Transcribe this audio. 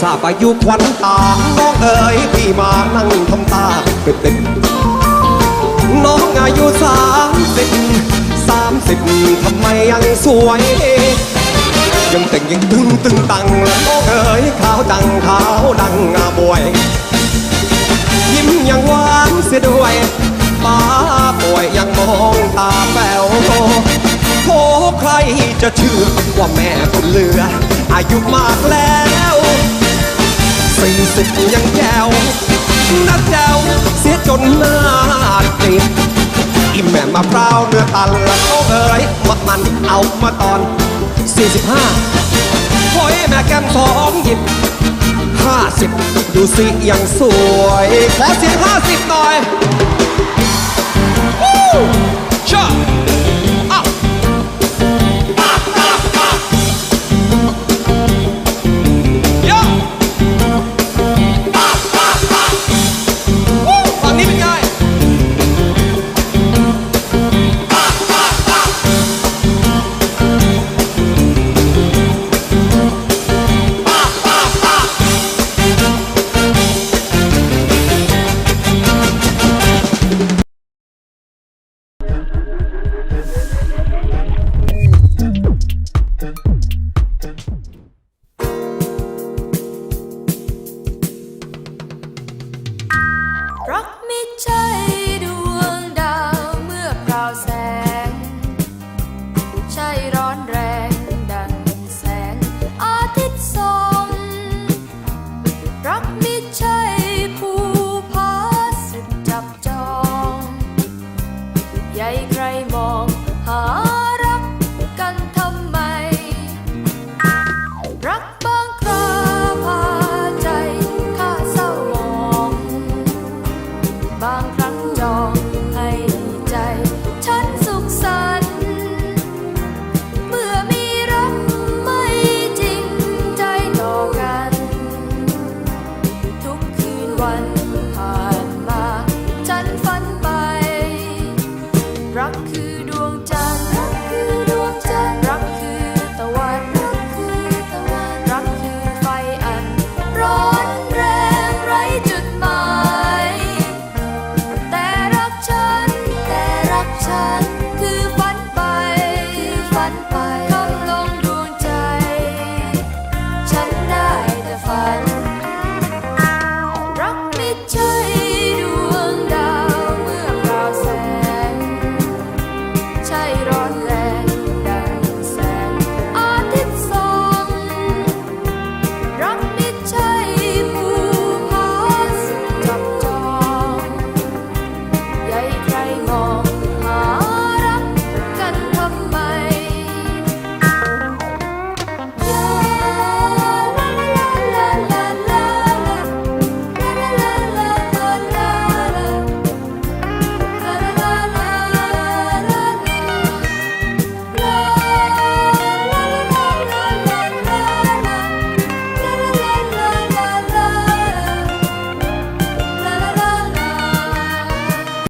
ทราบอายุควันตา น้องเอ๋ยพี่มานั่งทำตาเป็นติดน้องอายุสามสิบสามสิบทำไมยังสวย ยังแต่งยังตึงตึงตังและน้องเอ๋ยขาวจังขาวดังงาบวย ยิ้มยังหวานเสียด้วยป้าป่วยยังมองตาแป๋วโอ้ใครจะเชื่อว่าแม่คนเหลือ อายุมากแล้ว สี่สิบยังแจ๋วนัดแจวเสียจนหน้าติดอิ่มแม่มะพร้าวเนื้อตันละโอ้เอ๋ยมักมันเอามาตอน 45โอ้ยแม่แก้มสองหยิบห้าสิบดูสิยังสวยขอเสีย รัก